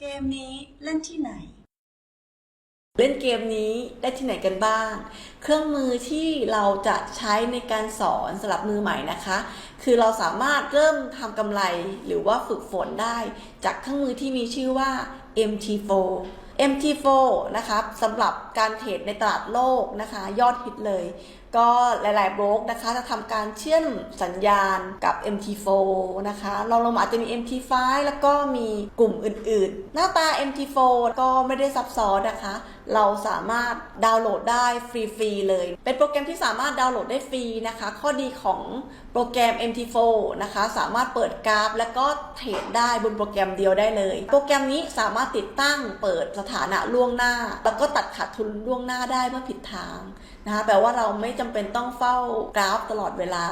เกมนี้เล่นที่ไหน เล่นเกมนี้ได้ที่ไหนกันบ้าง เครื่องมือที่เราจะใช้ในการสอนสำหรับมือใหม่นะคะ คือเราสามารถเริ่มทำกำไรหรือว่าฝึกฝนได้ จากเครื่องมือที่มีชื่อว่า MT4 MT4 นะครับสำหรับการเทรดในตลาดโลกนะคะ ยอดฮิตเลย ก็หลาย ๆ โบรกนะคะจะทำการเชื่อมสัญญาณกับ MT4 นะคะเราลงมาอาจจะมี MT5 แล้วก็มีกลุ่มอื่น ๆ หน้าตา MT4 ก็ไม่ได้ซับซ้อนนะคะ เราสามารถดาวน์โหลดได้ฟรี ๆ เลย เป็นโปรแกรมที่สามารถดาวน์โหลดได้ฟรีนะคะ ข้อดีของ โปรแกรม MT4 นะคะ สามารถเปิดกราฟ แล้วก็เทรดได้บนโปรแกรมเดียวได้เลย โปรแกรมนี้สามารถติดตั้งเปิดสถานะล่วงหน้า แล้วก็ตัดขาดทุนล่วงหน้าได้เมื่อผิดทางนะคะแปลว่าเราไม่จำเป็นต้องเฝ้ากราฟตลอดเวลา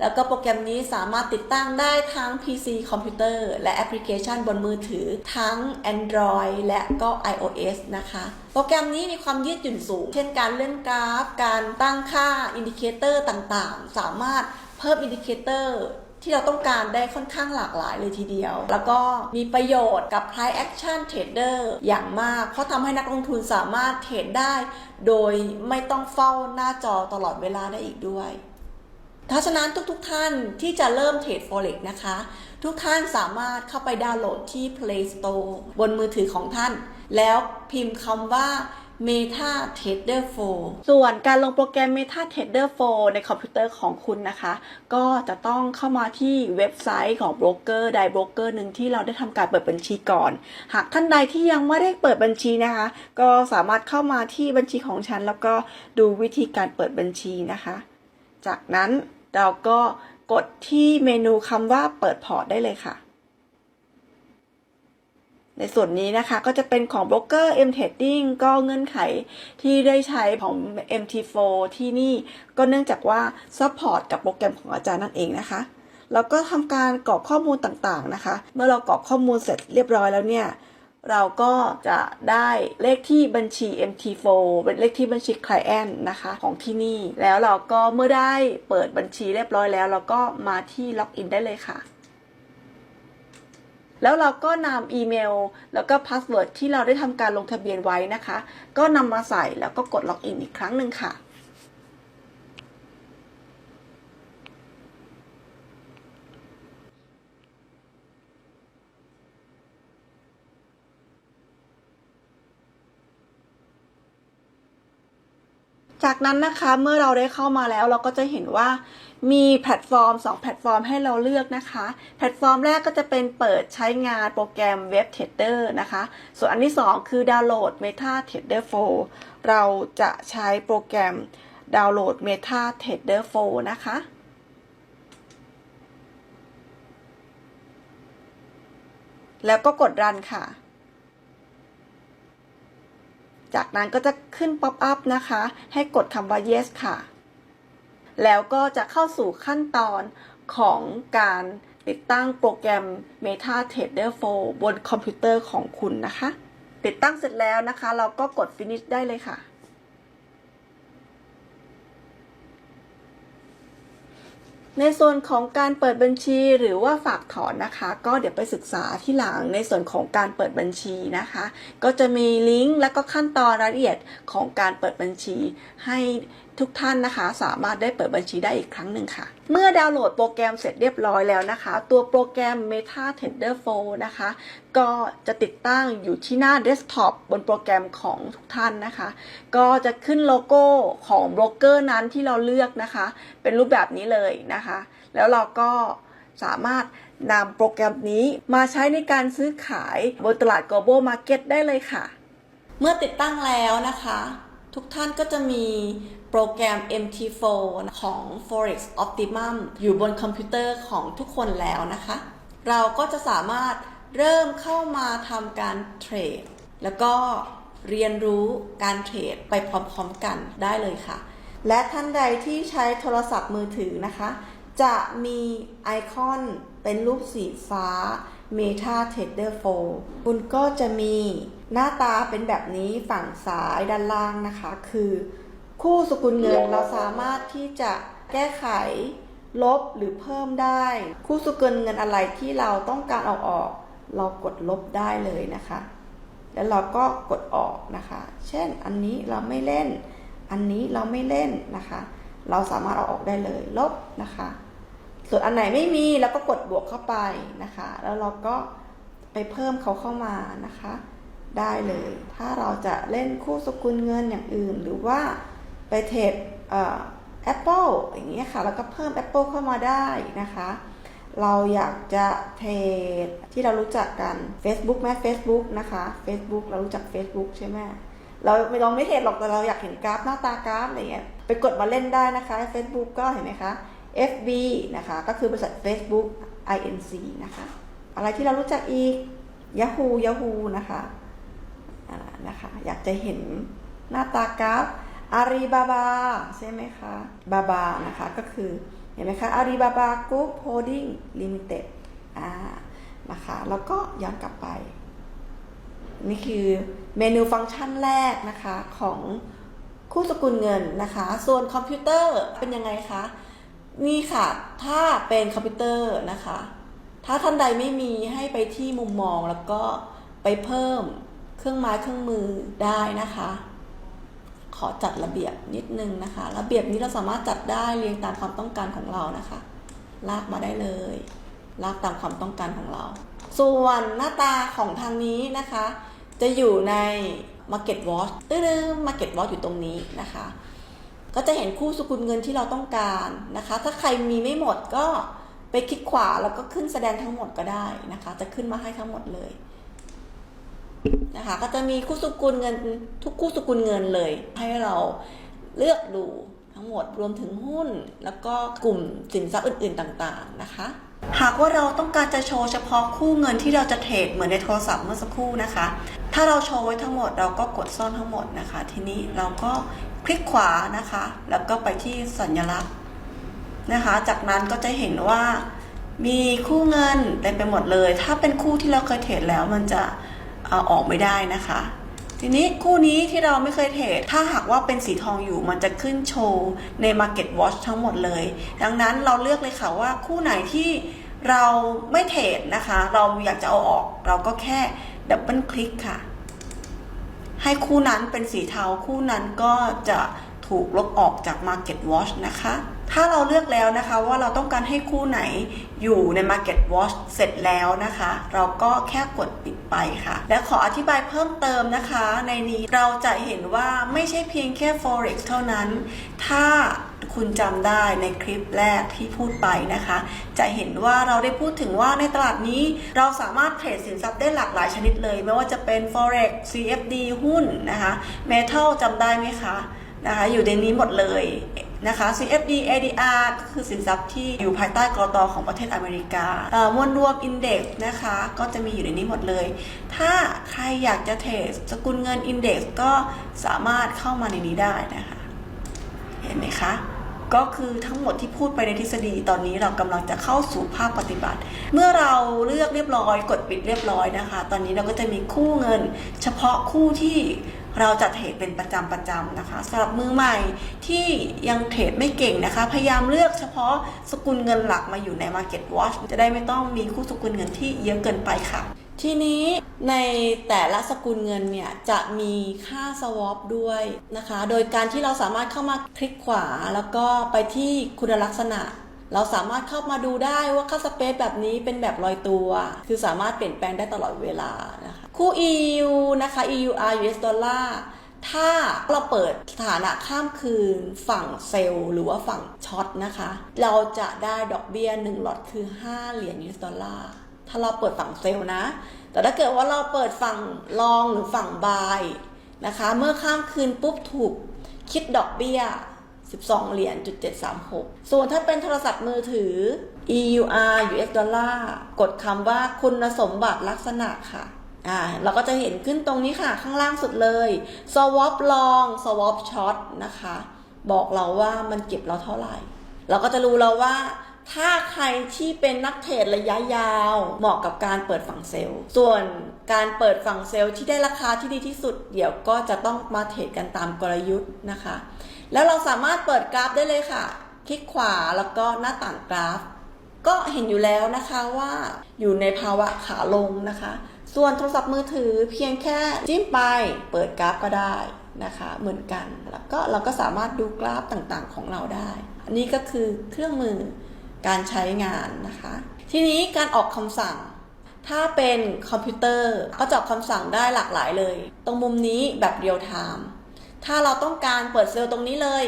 แล้วก็โปรแกรมนี้สามารถติดตั้งได้ทั้ง PC คอมพิวเตอร์ และแอปพลิเคชันบนมือถือ ทั้ง Android และก็ iOS นะคะ โปรแกรมนี้มีความยืดหยุ่นสูง เช่นการเลื่อนกราฟ การตั้งค่าอินดิเคเตอร์ต่างๆ สามารถ เพิ่มอินดิเคเตอร์ที่เราต้องการได้ค่อนข้างหลากหลายเลยทีเดียว แล้วก็มีประโยชน์กับ Price Action Trader อย่างมาก เพราะทำให้นักลงทุนสามารถเทรดได้ โดยไม่ต้องเฝ้าหน้าจอตลอดเวลาได้อีกด้วยเพราะฉะนั้นทุกๆทท่านที่จะเริ่มเทรด Forex นะคะ ทุกท่านสามารถเข้าไปดาวน์โหลดที่ Play Store บนมือถือของท่าน แล้วพิมพ์คำว่า Meta Trader 4 ส่วนการลงโปรแกรม Meta Trader 4 ในคอมพิวเตอร์ของคุณนะคะ ก็จะต้องเข้ามาที่เว็บไซต์ของโบรกเกอร์ใดโบรกเกอร์หนึ่งที่เราได้ทำการเปิดบัญชีก่อน หากท่านใดที่ยังไม่ได้เปิดบัญชีนะคะ ก็สามารถเข้ามาที่บัญชีของฉัน แล้วก็ดูวิธีการเปิดบัญชีนะคะ จากนั้นเราก็กดที่เมนูคำว่าเปิดพอร์ตได้เลยค่ะ ในส่วนนี้นะคะก็จะเป็นของโบรกเกอร์ M Trading ก็เงื่อนไขที่ได้ใช้ของ MT4 ที่นี่ก็เนื่องจากว่าซัพพอร์ตกับโปรแกรมของอาจารย์นั่นเองนะคะแล้วก็ทำการกรอกข้อมูลต่างๆนะคะ เมื่อเรากรอกข้อมูลเสร็จเรียบร้อยแล้วเนี่ยเราก็จะได้เลขที่บัญชี MT4 เป็นเลขที่บัญชี Client นะคะของที่นี่ แล้วเราก็เมื่อได้เปิดบัญชีเรียบร้อยแล้ว เราก็มาที่ล็อกอินได้เลยค่ะ แล้วเราก็นำอีเมล แล้วก็พาสเวิร์ดที่เราได้ทำการลงทะเบียนไว้นะคะ ก็นำมาใส่แล้วก็กดล็อกอินอีกครั้งหนึ่งค่ะ จากนั้นนะคะเมื่อเราได้เข้ามาแล้วเราก็จะเห็นว่ามีแพลตฟอร์ม 2 แพลตฟอร์มให้เราเลือกนะคะ แพลตฟอร์มแรกก็จะเป็นเปิดใช้งานโปรแกรม Web Trader นะคะ ส่วนอันที่ 2 คือดาวน์โหลด Meta Trader 4 เราจะใช้โปรแกรมดาวน์โหลด Meta Trader 4 นะคะแล้วก็กดรันค่ะ จากนั้นก็จะขึ้นป๊อปอัพนะคะ ให้กดคำว่า yes ค่ะ แล้วก็จะเข้าสู่ขั้นตอนของการติดตั้งโปรแกรม Meta Trader 4 บนคอมพิวเตอร์ของคุณนะคะ ติดตั้งเสร็จแล้วนะคะ เราก็กด finish ได้เลยค่ะ ในส่วนของการเปิดบัญชีหรือว่าฝากถอนนะคะ ก็เดี๋ยวไปศึกษาที่หลังในส่วนของการเปิดบัญชีนะคะ ก็จะมีลิงก์และก็ขั้นตอนรายละเอียดของการเปิดบัญชีให้ ทุกท่านนะคะ สามารถได้เปิดบัญชีได้อีกครั้งหนึ่งค่ะ เมื่อดาวน์โหลดโปรแกรมเสร็จเรียบร้อยแล้วนะคะ ตัวโปรแกรม Meta Trader 4นะคะ ก็จะติดตั้งอยู่ที่หน้าเดสก์ท็อปบนโปรแกรมของทุกท่านนะคะ ก็จะขึ้นโลโก้ของโบรกเกอร์นั้นที่เราเลือกนะคะ เป็นรูปแบบนี้เลยนะคะ แล้วเราก็สามารถนำโปรแกรมนี้มาใช้ในการซื้อขายบนตลาด global market ได้เลยค่ะ เมื่อติดตั้งแล้วนะคะ ทุกท่านก็จะมี โปรแกรม MT4 ของ Forex Optimum อยู่บนคอมพิวเตอร์ของทุกคนแล้วนะคะ เราก็จะสามารถเริ่มเข้ามาทำการเทรด แล้วก็เรียนรู้การเทรดไปพร้อมๆกันได้เลยค่ะ และท่านใดที่ใช้โทรศัพท์มือถือนะคะ จะมีไอคอนเป็นรูปสีฟ้า Meta Trader 4 คุณก็จะมีหน้าตาเป็นแบบนี้ฝั่งซ้ายด้านล่างนะคะ คือ คู่สกุลเงินเราสามารถที่จะแก้ไข ลบหรือเพิ่มได้ คู่สกุลเงินอะไรที่เราต้องการเอาออก เรากดลบได้เลยนะคะ แล้วเราก็กดออกนะคะ เช่นอันนี้เราไม่เล่น อันนี้เราไม่เล่นนะคะ เราสามารถเอาออกได้เลยลบนะคะ ส่วนอันไหนไม่มีเราก็กดบวกเข้าไปนะคะ แล้วเราก็ไปเพิ่มเขาเข้ามานะคะ ได้เลย ถ้าเราจะเล่นคู่สกุลเงินอย่างอื่นหรือว่า ไปเทรดแอปเปิลอย่างเงี้ยค่ะ แล้วก็เพิ่ม Apple เข้ามาได้นะคะ เราอยากจะเทรดที่เรารู้จักกัน Facebook แม้ Facebook นะคะ Facebook เรารู้จัก Facebook ใช่ไหมเราไม่ลองไม่เทรดหรอกแต่เราอยากเห็นกราฟหน้าตากราฟอะไรเงี้ยไปกดมาเล่นได้นะคะ Facebook ก็เห็นไหมคะ FB นะคะ ก็คือบริษัท Facebook Inc นะคะ อะไรที่เรารู้จักอีก Yahoo Yahoo นะคะนะคะ อยากจะเห็นหน้าตากราฟ อารีบาบาใช่ไหมคะบาบานะคะก็คือเห็นไหมคะอารีบาบากรุ๊ปโฮดดิ้งลิมิเต็ดอ่านะคะแล้วก็ย้อนกลับไป นี่คือเมนูฟังก์ชันแรกนะคะของคู่สกุลเงินนะคะ ส่วนคอมพิวเตอร์เป็นยังไงคะนี่ค่ะ ถ้าเป็นคอมพิวเตอร์นะคะ ถ้าท่านใดไม่มีให้ไปที่มุมมองแล้วก็ไปเพิ่มเครื่องไม้เครื่องมือได้นะคะ ขอจัดระเบียบนิดนึงนะคะ ระเบียบนี้เราสามารถจัดได้เรียงตามความต้องการของเรานะคะ ลากมาได้เลย ลากตามความต้องการของเรา ส่วนหน้าตาของทางนี้นะคะ จะอยู่ใน Market Watch ตื้อๆ Market Watch อยู่ตรงนี้นะคะ ก็จะเห็นคู่สกุลเงินที่เราต้องการนะคะ ถ้าใครมีไม่หมดก็ไปคลิกขวาแล้วก็ขึ้นแสดงทั้งหมดก็ได้นะคะ จะขึ้นมาให้ทั้งหมดเลย นะคะ ก็จะมีคู่สกุลเงินทุกคู่สกุลเงินเลย ให้เราเลือกดูทั้งหมดรวมถึงหุ้น แล้วก็กลุ่มสินทรัพย์อื่นๆต่างๆนะคะหากว่าเราต้องการจะโชว์เฉพาะคู่เงินที่เราจะเทรดเหมือนในโทรศัพท์เมื่อสักครู่นะคะ ถ้าเราโชว์ไว้ทั้งหมดเราก็กดซ่อนทั้งหมดนะคะ ทีนี้เราก็คลิกขวานะคะ แล้วก็ไปที่สัญลักษณ์นะคะ จากนั้นก็จะเห็นว่ามีคู่เงินเต็มไปหมดเลย ถ้าเป็นคู่ที่เราเคยเทรดแล้วมันจะ เอาออกไม่ได้นะคะ ทีนี้คู่นี้ที่เราไม่เคยเทรดถ้าหากว่าเป็นสีทองอยู่มันจะขึ้นโชว์ใน Market Watch ทั้งหมดเลย ดังนั้นเราเลือกเลยค่ะว่าคู่ไหนที่เราไม่เทรดนะคะ เราอยากจะเอาออก เราก็แค่ดับเบิลคลิกค่ะ ให้คู่นั้นเป็นสีเทาคู่นั้นก็จะถูกลบออกจาก Market Watch นะคะ ถ้าเราเลือกแล้วนะคะว่าเราต้องการให้คู่ไหนอยู่ใน Market Watch เสร็จแล้วนะคะ เราก็แค่กดปิดไปค่ะ และขออธิบายเพิ่มเติมนะคะ ในนี้เราจะเห็นว่าไม่ใช่เพียงแค่ Forex เท่านั้น ถ้าคุณจำได้ในคลิปแรกที่พูดไปนะคะ จะเห็นว่าเราได้พูดถึงว่าในตลาดนี้เราสามารถเทรดสินทรัพย์ได้หลากหลายชนิดเลย ไม่ว่าจะเป็น Forex CFD หุ้นนะคะ Metal จำได้ไหมคะนะคะอยู่ในนี้หมดเลย นะคะ CFD ADR ก็คือสินทรัพย์ที่อยู่ภายใต้กรตของประเทศอเมริกาเอ่อมวลรวมอินเด็กซ์นะคะก็จะมีอยู่ในนี้หมดเลย ถ้าใครอยากจะเทรดสกุลเงินอินเด็กซ์ก็สามารถเข้ามาในนี้ได้นะคะ เห็นไหมคะ ก็คือทั้งหมดที่พูดไปในทฤษฎีตอนนี้เรากำลังจะเข้าสู่ภาคปฏิบัติ เมื่อเราเลือกเรียบร้อย กดปิดเรียบร้อยนะคะ ตอนนี้เราก็จะมีคู่เงิน เฉพาะคู่ที่ เราจะเทรดเป็นประจำประจำๆนะคะสำหรับมือใหม่ที่ยังเทรดไม่เก่งนะคะ พยายามเลือกเฉพาะสกุลเงินหลักมาอยู่ใน Market Watch จะได้ไม่ต้องมีคู่สกุลเงินที่เยอะเกินไปค่ะ ทีนี้ในแต่ละสกุลเงินเนี่ยจะมีค่า swap ด้วยนะคะ โดยการที่เราสามารถเข้ามาคลิกขวาแล้วก็ไปที่คุณลักษณะ เราสามารถเข้ามาดูได้ว่าค่าสเปซแบบนี้เป็นแบบลอยตัว คือสามารถเปลี่ยนแปลงได้ตลอดเวลานะคะ คู่ EU นะคะ EUR US ดอลลาร์ถ้าเราเปิดสถานะข้ามคืนฝั่งเซลล์หรือว่าฝั่งช็อตนะคะ เราจะได้ดอกเบี้ย1หลอดคือ 5 เหรียญ US ดอลลาร์ถ้าเราเปิดฝั่งเซลล์นะ แต่ถ้าเกิดว่าเราเปิดฝั่งลองหรือฝั่งบายนะคะ เมื่อข้ามคืนปุ๊บถูกคิดดอกเบี้ย 12 เหรียญจุด736 ส่วนถ้าเป็นโทรศัพท์มือถือ EUR US ดอลลาร์กดคำว่าคุณสมบัติลักษณะค่ะอ่าเราก็จะเห็นขึ้นตรงนี้ค่ะ ข้างล่างสุดเลย swap long swap short นะคะ บอกเราว่ามันเก็บเราเท่าไหร่ เราก็จะรู้แล้วว่า ถ้าใครที่เป็นนักเทรดระยะยาว เหมาะกับการเปิดฝั่งเซลล์ ส่วนการเปิดฝั่งเซลล์ที่ได้ราคาที่ดีที่สุด เดี๋ยวก็จะต้องมาเทรดกันตามกลยุทธ์นะคะ แล้วเราสามารถเปิดกราฟได้เลยค่ะ คลิกขวาแล้วก็หน้าต่างกราฟ ก็เห็นอยู่แล้วนะคะว่าอยู่ในภาวะขาลงนะคะ ส่วนโทรศัพท์มือถือเพียงแค่จิ้มไปเปิดกราฟก็ได้นะคะเหมือนกันแล้วก็เราก็สามารถดูกราฟต่างๆของเราได้ อันนี้ก็คือเครื่องมือการใช้งานนะคะ ทีนี้การออกคำสั่ง ถ้าเป็นคอมพิวเตอร์ก็จะออกคำสั่งได้หลากหลายเลย ตรงมุมนี้แบบเรียลไทม์ ถ้าเราต้องการเปิดเซลล์ตรงนี้เลย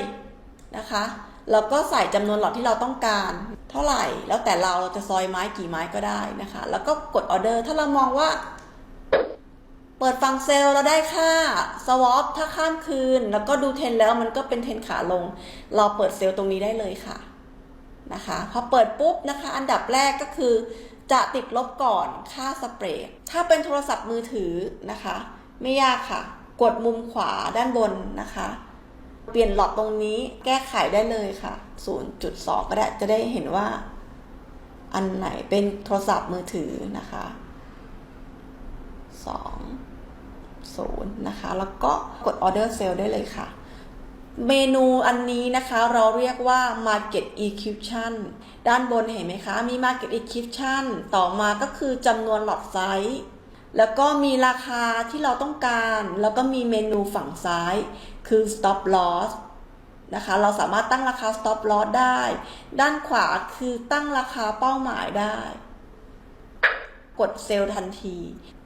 นะคะเราก็ใส่จำนวนหลอดที่เราต้องการ เท่าไหร่แล้วแต่เราเราจะซอยไม้กี่ไม้ก็ได้นะคะ แล้วก็กดออเดอร์ถ้าเรามองว่า เปิดฟังเซลล์เราได้ค่าสวอปถ้าข้ามคืน แล้วก็ดูเทนแล้วมันก็เป็นเทนขาลง เราเปิดเซลล์ตรงนี้ได้เลยค่ะนะคะพอเปิดปุ๊บนะคะ อันดับแรกก็คือจะติดลบก่อนค่าสเปรดถ้าเป็นโทรศัพท์มือถือนะคะ ไม่ยากค่ะ กดมุมขวาด้านบนนะคะ เปลี่ยนหลอดตรงนี้แก้ไขได้เลยค่ะ 0.2 ก็ได้จะได้เห็นว่า อันไหนเป็นโทรศัพท์มือถือนะคะ 2 0 นะคะ แล้วก็กด order sale ได้เลยค่ะเมนูอันนี้นะคะเราเรียกว่า market equiption ด้านบนเห็นไหมคะ มี market equiption ต่อมาก็คือจำนวนหลอดไซส์ แล้วก็มีราคาที่เราต้องการ แล้วก็มีเมนูฝั่งซ้าย คือ stop loss นะคะ เราสามารถตั้งราคา stop loss ได้ ด้านขวาคือตั้งราคาเป้าหมายได้ กดเซลล์ทันที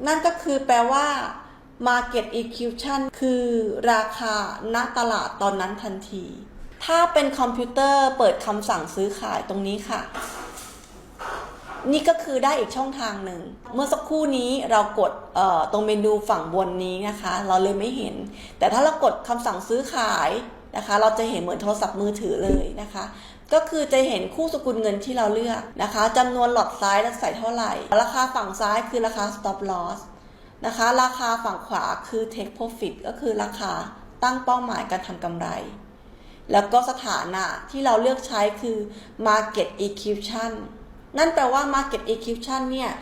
นั่นก็คือแปลว่า Market Execution คือราคาณตลาดตอนนั้นทันที ถ้าเป็นคอมพิวเตอร์เปิดคำสั่งซื้อขายตรงนี้ค่ะ นี่ก็คือได้อีกช่องทางหนึ่ง เมื่อสักครู่นี้เรากดตรงเมนูฝั่งบนนี้นะคะ เราเลยไม่เห็น แต่ถ้าเรากดคำสั่งซื้อขายนะคะ เราจะเห็นเหมือนโทรศัพท์มือถือเลยนะคะ ก็คือจะเห็นคู่สกุลเงินที่เราเลือกนะคะจำนวนหลอดซ้ายเราใส่เท่าไหร่ ราคาฝั่งซ้ายคือราคา stop loss นะคะ ราคาฝั่งขวาคือ take profit ก็คือราคาตั้งเป้าหมายการทำกำไร แล้วก็สถานะที่เราเลือกใช้คือ market execution นั่นแปลว่า market execution เนี่ย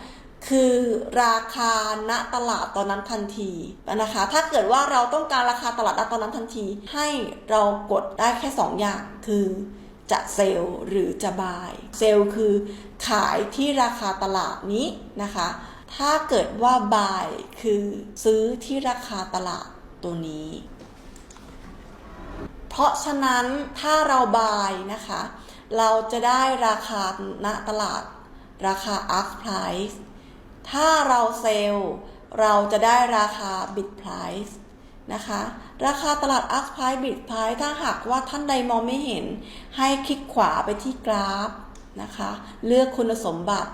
คือราคาณตลาดตอนนั้นทันทีนะคะ ถ้าเกิดว่าเราต้องการราคาตลาดณตอนนั้นทันที ให้เรากดได้แค่ 2 อย่างคือจะเซลล์หรือจะบายเซลล์คือขายที่ราคาตลาดนี้นะคะ ถ้าเกิดว่า buy คือซื้อที่ราคาตลาดตัวนี้ เพราะฉะนั้นถ้าเรา buy นะคะ เราจะได้ราคาณตลาด ราคา ask price ถ้าเราเซลล์เราจะได้ราคา bid price นะคะ ราคาตลาด ask price bid price ถ้าหากว่าท่านใดมองไม่เห็น ให้คลิกขวาไปที่กราฟนะคะ เลือกคุณสมบัติ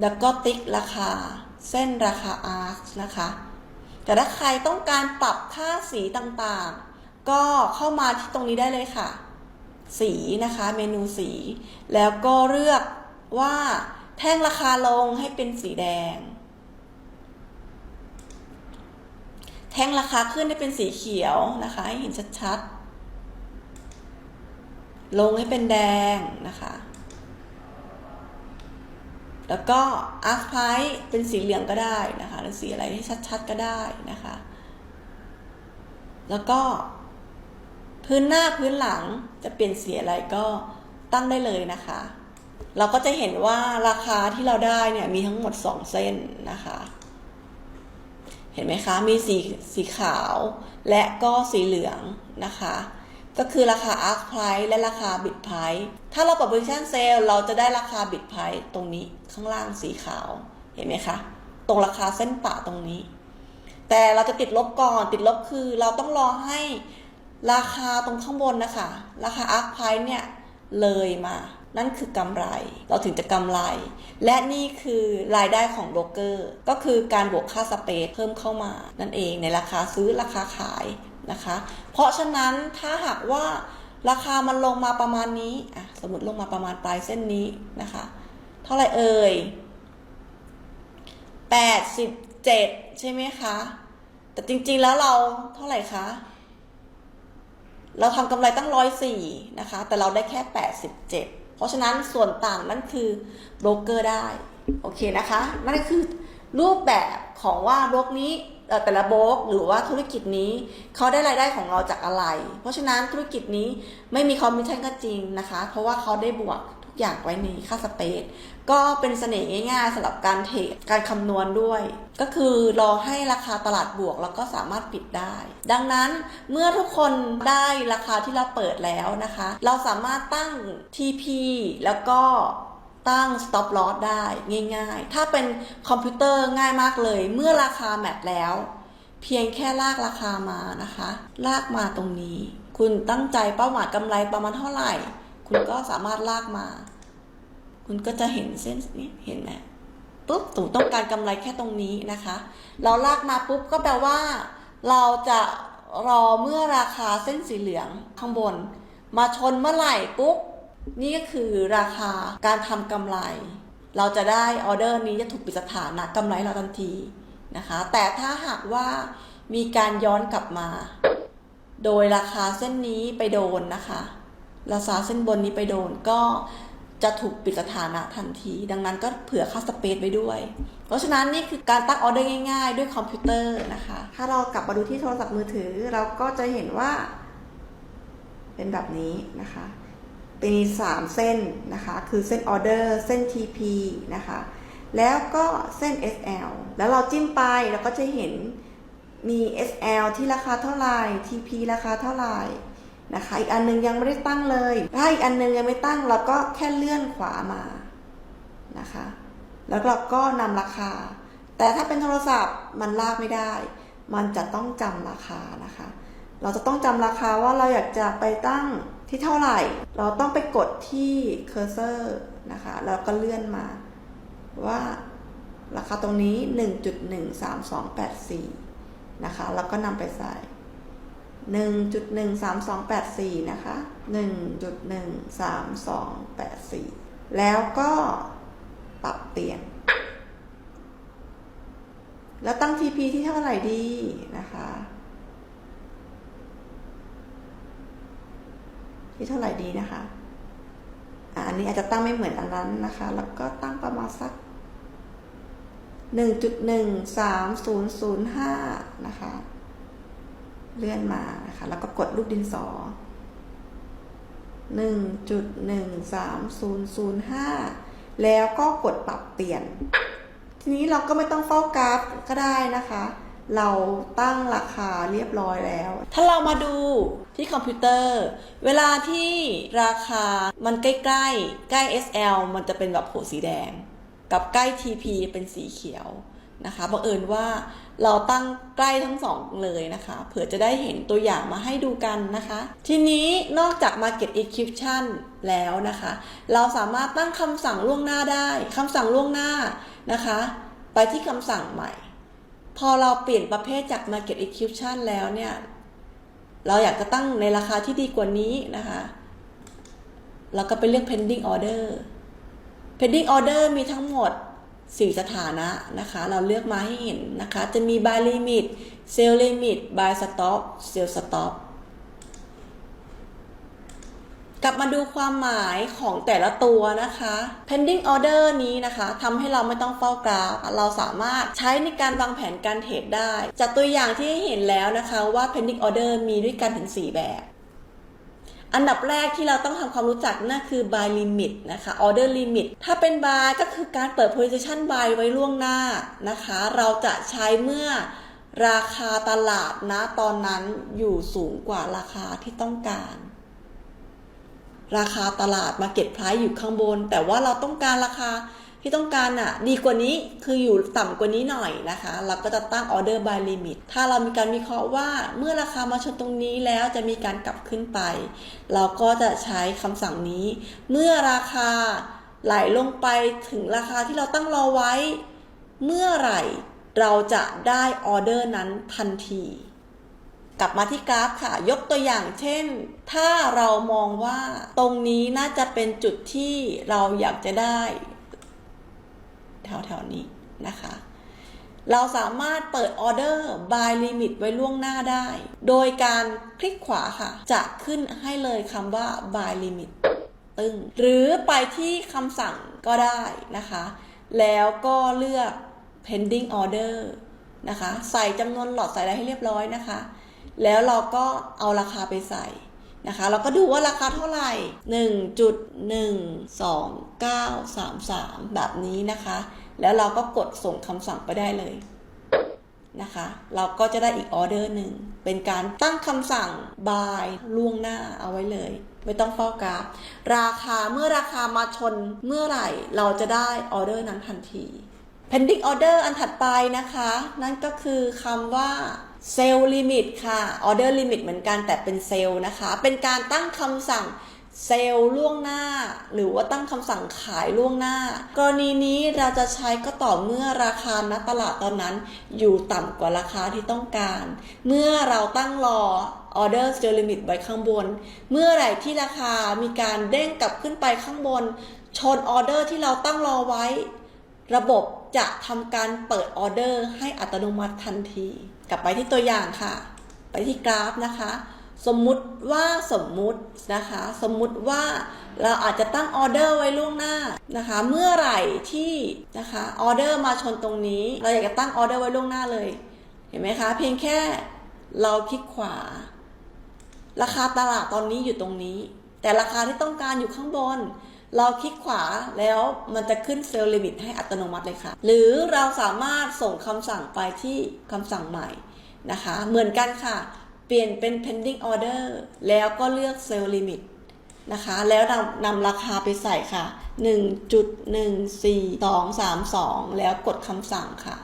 แล้วก็ติ๊กราคา เส้นราคา ask นะคะ แต่ถ้าใครต้องการปรับค่าสีต่างๆ ก็เข้ามาที่ตรงนี้ได้เลยค่ะ สีนะคะเมนูสี แล้วก็เลือกว่าแท่งราคาลงให้เป็นสีแดง แท่งราคาขึ้นให้เป็นสีเขียวนะคะ ให้เห็นชัดๆ ลงให้เป็นแดงนะคะ แล้วก็ ask price เป็นสีเหลืองก็ได้นะคะ หรือสีอะไรที่ชัดๆก็ได้นะคะ แล้วก็ พื้นหน้าพื้นหลังจะเปลี่ยนสีอะไรก็ตั้งได้เลยนะคะ เราก็จะเห็นว่าราคาที่เราได้เนี่ยมีทั้งหมด 2 เส้นนะคะ เห็นไหมคะ มีสีสีขาวและก็สีเหลืองนะคะ ก็คือราคา ask price และราคา bid price ถ้าเราปรับ position sale เราจะได้ราคา bid price ตรงนี้ข้างล่างสีขาว เห็นไหมคะ ตรงราคาเส้นปะตรงนี้ แต่เราจะติดลบก่อนติดลบคือเราต้องรอให้ ราคาตรงข้างบนนะคะ ราคา ask price เนี่ยเลยมา นั่นคือกำไร เราถึงจะกำไร และนี่คือรายได้ของโบรกเกอร์ ก็คือการบวกค่าสเปซเพิ่มเข้ามา นั่นเองในราคาซื้อราคาขายนะคะ เพราะฉะนั้นถ้าหากว่าราคามันลงมาประมาณนี้อะสมมติลงมาประมาณปลายเส้นนี้นะคะ เท่าไหร่เอ่ย87 ใช่ไหมคะ แต่จริงๆแล้วเราเท่าไหร่คะ เราทำกำไรตั้งร้อยสี่นะคะ แต่เราได้แค่แปดสิบเจ็ดเพราะฉะนั้นส่วนต่างนั่นคือโบรกเกอร์ได้ โอเคนะคะ นั่นคือรูปแบบของว่าโบรกนี้แต่ละโบรกหรือว่าธุรกิจนี้เขาได้รายได้ของเราจากอะไร เพราะฉะนั้นธุรกิจนี้ไม่มีคอมมิชชั่นก็จริงนะคะ เพราะว่าเขาได้บวกทุกอย่างไว้ในค่าสเปซก็เป็นเสน่ห์ง่ายๆสำหรับการเทรดการคำนวณด้วย ก็คือรอให้ราคาตลาดบวกแล้วก็สามารถปิดได้ ดังนั้นเมื่อทุกคนได้ราคาที่เราเปิดแล้วนะคะ เราสามารถตั้ง TP แล้วก็ตั้ง stop loss ได้ง่ายๆ ถ้าเป็นคอมพิวเตอร์ง่ายมากเลย เมื่อราคาแมทแล้ว เพียงแค่ลากราคามานะคะ ลากมาตรงนี้ คุณตั้งใจเป้าหมายกำไรประมาณเท่าไหร่ คุณก็สามารถลากมา คุณก็จะเห็นเส้นนี้เห็นไหม ปุ๊บถูกต้องการกำไรแค่ตรงนี้นะคะ เราลากมาปุ๊บก็แปลว่า เราจะรอเมื่อราคาเส้นสีเหลืองข้างบน มาชนเมื่อไหร่ปุ๊บนี่ก็คือราคาการทำกำไร เราจะได้ออเดอร์นี้จะถูกปิดสถานะกำไรเราทันทีนะคะ แต่ถ้าหากว่ามีการย้อนกลับมา โดยราคาเส้นนี้ไปโดนนะคะ ราคาเส้นบนนี้ไปโดนก็ จะถูกปิดสถานะทันที ดังนั้นก็เผื่อค่าสเปซไว้ด้วย เพราะฉะนั้นนี่คือการตั้งออเดอร์ง่ายๆ ด้วยคอมพิวเตอร์นะคะ ถ้าเรากลับมาดูที่โทรศัพท์มือถือ เราก็จะเห็นว่า เป็นแบบนี้นะคะเป็นสามเส้นนะคะ คือเส้นออเดอร์เส้น TP นะคะ แล้วก็เส้น SL แล้วเราจิ้มไปเราก็จะเห็นมี SL ที่ราคาเท่าไหร่ TP ราคาเท่าไหร่ นะคะ อีกอันนึงยังไม่ได้ตั้งเลย ถ้าอีกอันนึงยังไม่ตั้งเราก็แค่เลื่อนขวามานะคะ แล้วเราก็นำราคา แต่ถ้าเป็นโทรศัพท์มันลากไม่ได้ มันจะต้องจำราคานะคะ เราจะต้องจำราคาว่าเราอยากจะไปตั้งที่เท่าไหร่ เราต้องไปกดที่เคอร์เซอร์นะคะ แล้วก็เลื่อนมาว่าราคาตรงนี้ 1.13284 นะคะ แล้วก็นำไปใส่ 1.13284 นะคะ 1.13284 แล้วก็ปรับเปลี่ยน แล้วตั้ง TP ที่เท่าไหร่ดีนะคะที่เท่าไหร่ดีนะคะ อันนี้อาจจะตั้งไม่เหมือนอันนั้นนะคะ แล้วก็ตั้งประมาณสัก 1.13005 นะคะ เลื่อนมานะคะ แล้วก็กดรูปดินสอ 1.13005 แล้วก็กดปรับเปลี่ยน ทีนี้เราก็ไม่ต้องเฝ้ากราฟก็ได้นะคะ เราตั้งราคาเรียบร้อยแล้ว ถ้าเรามาดูที่คอมพิวเตอร์ เวลาที่ราคามันใกล้ๆ ใกล้ SL มันจะเป็นแบบโผสีแดง กับใกล้ TP เป็นสีเขียว นะคะบังเอิญว่าเราตั้งใกล้ทั้งสองเลยนะคะเผื่อจะได้เห็นตัวอย่างมาให้ดูกันนะคะ ทีนี้นอกจาก Market Encryption แล้วนะคะ เราสามารถตั้งคำสั่งล่วงหน้าได้คำสั่งล่วงหน้านะคะ ไปที่คำสั่งใหม่ พอเราเปลี่ยนประเภทจาก Market Encryption แล้วเนี่ย เราอยากจะตั้งในราคาที่ดีกว่านี้นะคะเราก็ไปเลือก pending order pending order มีทั้งหมด 4สถานะนะคะ เราเลือกมาให้เห็นนะคะ จะมี buy limit sell limit buy stop sell stop กลับมาดูความหมายของแต่ละตัวนะคะ pending order นี้นะคะทำให้เราไม่ต้องเฝ้ากราฟ เราสามารถใช้ในการวางแผนการเทรดได้ จากตัวอย่างที่เห็นแล้วนะคะว่า pending order มีด้วยกันถึง 4 แบบ อันดับแรกที่เราต้องทำความรู้จักนั่นคือ buy limit นะคะ order limit ถ้าเป็น buy ก็คือการเปิด position buy ไว้ล่วงหน้านะคะ เราจะใช้เมื่อราคาตลาดนะตอนนั้นอยู่สูงกว่าราคาที่ต้องการ ราคาตลาดมาเก็ตไพรซ์อยู่ข้างบน แต่ว่าเราต้องการราคา ที่ต้องการอะดีกว่านี้คืออยู่ต่ำกว่านี้หน่อยนะคะ เราก็จะตั้งออเดอร์ by limit ถ้าเรามีการวิเคราะห์ว่าเมื่อราคามาชนตรงนี้แล้วจะมีการกลับขึ้นไป เราก็จะใช้คำสั่งนี้ เมื่อราคาไหลลงไปถึงราคาที่เราตั้งรอไว้ เมื่อไหร่เราจะได้ออเดอร์นั้นทันที กลับมาที่กราฟค่ะ ยกตัวอย่างเช่น ถ้าเรามองว่าตรงนี้น่าจะเป็นจุดที่เราอยากจะได้ แถวๆนี้นะคะ เราสามารถเปิดออเดอร์ by limit ไว้ล่วงหน้าได้ โดยการคลิกขวาค่ะ จะขึ้นให้เลยคำว่า by limit ตึงหรือไปที่คำสั่งก็ได้นะคะ แล้วก็เลือก pending order นะคะ ใส่จำนวนหลอดใส่อะไรให้เรียบร้อยนะคะ แล้วเราก็เอาราคาไปใส่ นะคะ เราก็ดูว่าราคาเท่าไหร่ 1.12933 แบบนี้นะคะ แล้วเราก็กดส่งคำสั่งไปได้เลยนะคะ เราก็จะได้อีกออเดอร์หนึ่ง เป็นการตั้งคำสั่ง buy ล่วงหน้าเอาไว้เลย ไม่ต้องเฝ้ากราฟราคาเมื่อราคามาชนเมื่อไหร่ เราจะได้ออเดอร์นั้นทันที pending order อันถัดไปนะคะ นั่นก็คือคำว่า sell limit ค่ะ order limit เหมือนกันแต่เป็นเซลล์นะคะ เป็นการตั้งคำสั่งเซลล์ล่วงหน้า หรือว่าตั้งคำสั่งขายล่วงหน้า กรณีนี้เราจะใช้ก็ต่อเมื่อราคาณตลาดตอนนั้น อยู่ต่ำกว่าราคาที่ต้องการ เมื่อเราตั้งรอ order sell limit ไว้ข้างบน เมื่อไหร่ที่ราคามีการเด้งกลับขึ้นไปข้างบน ชนออเดอร์ที่เราตั้งรอไว้ ระบบจะทำการเปิดออเดอร์ให้อัตโนมัติทันที กลับไปที่ตัวอย่างค่ะ ไปที่กราฟนะคะ สมมุติว่าสมมุตินะคะ สมมุติว่าเราอาจจะตั้งออเดอร์ไว้ล่วงหน้านะคะ เมื่อไหร่ที่นะคะออเดอร์มาชนตรงนี้ เราอยากจะตั้งออเดอร์ไว้ล่วงหน้าเลย เห็นไหมคะ เพียงแค่เราคลิกขวา ราคาตลาดตอนนี้อยู่ตรงนี้ แต่ราคาที่ต้องการอยู่ข้างบน เราคลิกขวาแล้วมันจะขึ้นเซลล์ลิมิตให้อัตโนมัติเลยค่ะ หรือเราสามารถส่งคำสั่งไปที่คำสั่งใหม่นะคะ เหมือนกันค่ะ เปลี่ยนเป็น pending order แล้วก็เลือกเซลล์ลิมิตนะคะ แล้วนำนำราคาไปใส่ค่ะ 1.14232 แล้วกดคำสั่งค่ะ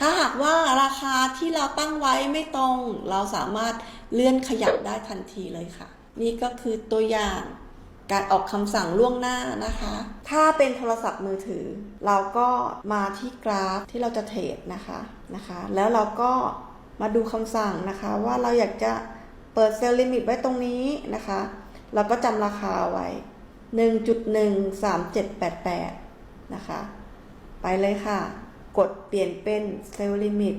ถ้าหากว่าราคาที่เราตั้งไว้ไม่ตรง เราสามารถเลื่อนขยับได้ทันทีเลยค่ะ นี่ก็คือตัวอย่างการออกคำสั่งล่วงหน้านะคะ ถ้าเป็นโทรศัพท์มือถือ เราก็มาที่กราฟที่เราจะเทรดนะคะนะคะ แล้วเราก็มาดูคำสั่งนะคะ ว่าเราอยากจะเปิดเซลล์ลิมิตไว้ตรงนี้นะคะ เราก็จำราคาไว้ 1.13788 นะคะ ไปเลยค่ะ กดเปลี่ยนเป็นเซลล์ลิมิต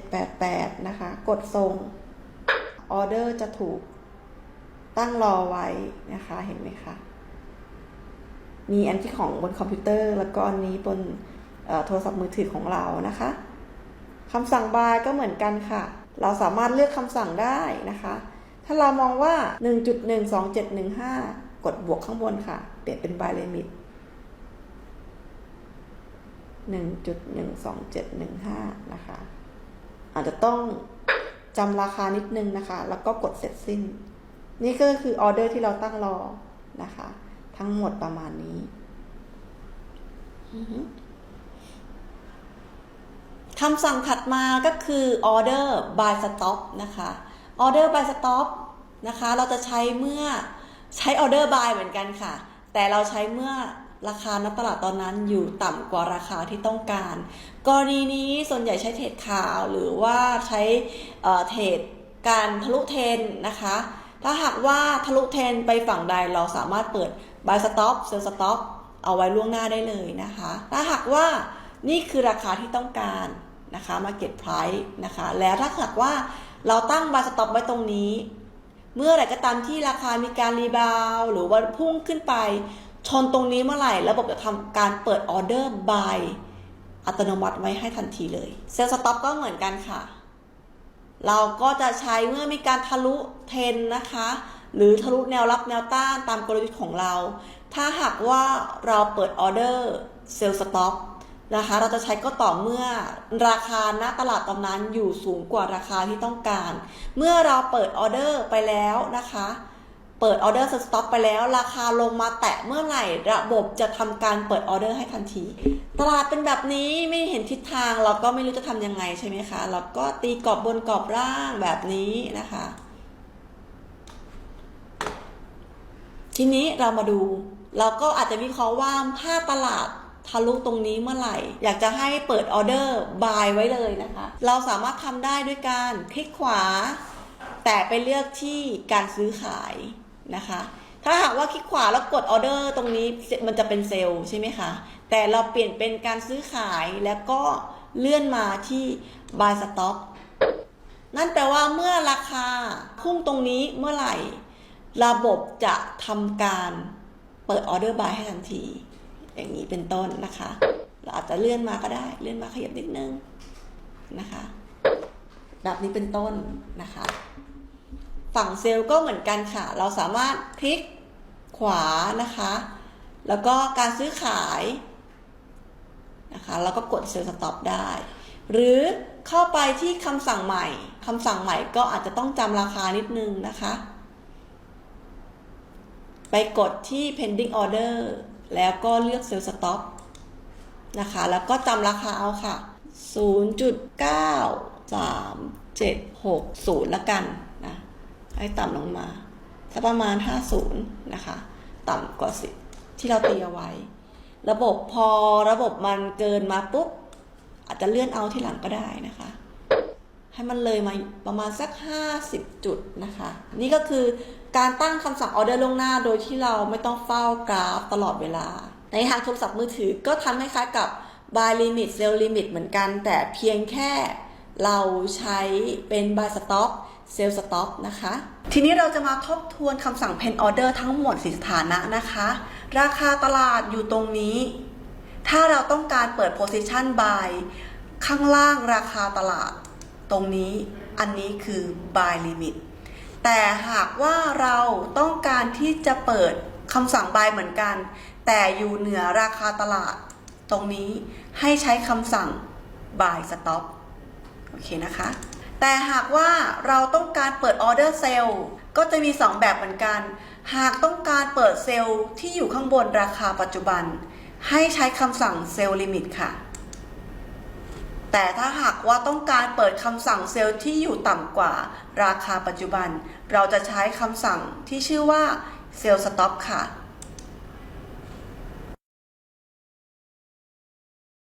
1.13788 นะคะ กดส่งออเดอร์จะถูกตั้งรอไว้นะคะ เห็นไหมคะ มีอันที่ของบนคอมพิวเตอร์ แล้วก็อันนี้บนโทรศัพท์มือถือของเรานะคะคำสั่งบายก็เหมือนกันค่ะ เราสามารถเลือกคำสั่งได้นะคะ ถ้าเรามองว่า 1.12715 กดบวกข้างบนค่ะ เปลี่ยนเป็น buy limit 1.12715 นะคะ อาจจะต้องจำราคานิดนึงนะคะ แล้วก็กดเสร็จสิ้น นี่ก็คือออเดอร์ที่เราตั้งรอนะคะ ทั้งหมดประมาณนี้ คำสั่งถัดมาก็คือ order by stop นะคะ order by stop นะคะ เราจะใช้เมื่อใช้ order by เหมือนกันค่ะ แต่เราใช้เมื่อ ราคาณตลาดตอนนั้นอยู่ต่ำกว่าราคาที่ต้องการ กรณีนี้ส่วนใหญ่ใช้เทรดข่าวหรือว่าใช้เทรดการทะลุเทนนะคะ ถ้าหากว่าทะลุเทนไปฝั่งใดเราสามารถเปิด buy stop sell stop เอาไว้ล่วงหน้าได้เลยนะคะ ถ้าหากว่านี่คือราคาที่ต้องการนะคะ market price นะคะ แล้วถ้าหากว่าเราตั้ง buy stop ไว้ตรงนี้ เมื่อไหร่ก็ตามที่ราคามีการรีบาวหรือว่าพุ่งขึ้นไป ชนตรงนี้เมื่อไหร่ระบบจะทำการเปิดออเดอร์ buy อัตโนมัติไว้ให้ทันทีเลยเซลล์สต็อปก็เหมือนกันค่ะ เราก็จะใช้เมื่อมีการทะลุเทนนะคะ หรือทะลุแนวรับแนวต้านตามกลยุทธ์ของเรา ถ้าหากว่าเราเปิดออเดอร์เซลล์สต็อปนะคะเราจะใช้ก็ต่อเมื่อราคาณตลาดตอนนั้นอยู่สูงกว่าราคาที่ต้องการ เมื่อเราเปิดออเดอร์ไปแล้วนะคะ เปิดออเดอร์สต็อปไปแล้ว ราคาลงมาแตะเมื่อไหร่ ระบบจะทำการเปิดออเดอร์ให้ทันที ตลาดเป็นแบบนี้ไม่เห็นทิศทางเราก็ไม่รู้จะทำยังไงใช่ไหมคะ เราก็ตีกรอบบนกรอบล่างแบบนี้นะคะ ทีนี้เรามาดู เราก็อาจจะวิเคราะห์ว่าถ้าตลาดทะลุตรงนี้เมื่อไหร่ อยากจะให้เปิดออเดอร์บายไว้เลยนะคะ เราสามารถทำได้ด้วยการคลิกขวา แต่ไปเลือกที่การซื้อขาย นะคะ ถ้าหากว่าคลิกขวาแล้วกดออเดอร์ตรงนี้มันจะเป็นเซลล์ใช่ไหมคะ แต่เราเปลี่ยนเป็นการซื้อขายแล้วก็เลื่อนมาที่ buy stop นั่นแปลว่าเมื่อราคาพุ่งตรงนี้เมื่อไหร่ ระบบจะทำการเปิดออเดอร์บายให้ทันที อย่างนี้เป็นต้นนะคะ เราอาจจะเลื่อนมาก็ได้ เลื่อนมาขยับนิดนึงนะคะ แบบนี้เป็นต้นนะคะ ฝั่งเซลล์ก็เหมือนกันค่ะ เราสามารถคลิกขวานะคะ แล้วก็การซื้อขายนะคะแล้วก็กดเซลล์สต็อปได้ หรือเข้าไปที่คำสั่งใหม่คำสั่งใหม่ก็อาจจะต้องจำราคานิดนึงนะคะ ไปกดที่ pending order แล้วก็เลือก sell stop นะคะ แล้วก็จำราคาเอาค่ะ 0.9370ละกัน ให้ต่ำลงมาสักประมาณ 50 นะคะ ต่ำกว่าสิที่เราตีเอาไว้ ระบบพอระบบมันเกินมาปุ๊บ อาจจะเลื่อนเอาที่หลังก็ได้นะคะ ให้มันเลยมาประมาณสัก 50 จุดนะคะ นี่ก็คือการตั้งคำสั่งออเดอร์ล่วงหน้าโดยที่เราไม่ต้องเฝ้ากราฟตลอดเวลา ในทางโทรศัพท์มือถือก็ทำให้คล้ายกับ buy limit sell limit เหมือนกัน แต่เพียงแค่เราใช้เป็น buy stop sell stop นะคะ ทีนี้เราจะมาทบทวนคำสั่ง pen order ทั้งหมดสิสถานะนะคะ ราคาตลาดอยู่ตรงนี้ ถ้าเราต้องการเปิด position buy ข้างล่างราคาตลาด ตรงนี้อันนี้คือ buy limit แต่หากว่าเราต้องการที่จะเปิดคำสั่ง buy เหมือนกัน แต่อยู่เหนือราคาตลาด ตรงนี้ให้ใช้คำสั่ง buy stop โอเคนะคะ แต่หากว่าเราต้องการเปิดออเดอร์เซลล์ก็จะมี 2 แบบเหมือนกัน หากต้องการเปิดเซลล์ที่อยู่ข้างบนราคาปัจจุบัน ให้ใช้คำสั่งเซลล์ลิมิตค่ะ แต่ถ้าหากว่าต้องการเปิดคำสั่งเซลล์ที่อยู่ต่ำกว่าราคาปัจจุบัน เราจะใช้คำสั่งที่ชื่อว่าเซลล์สต็อปค่ะ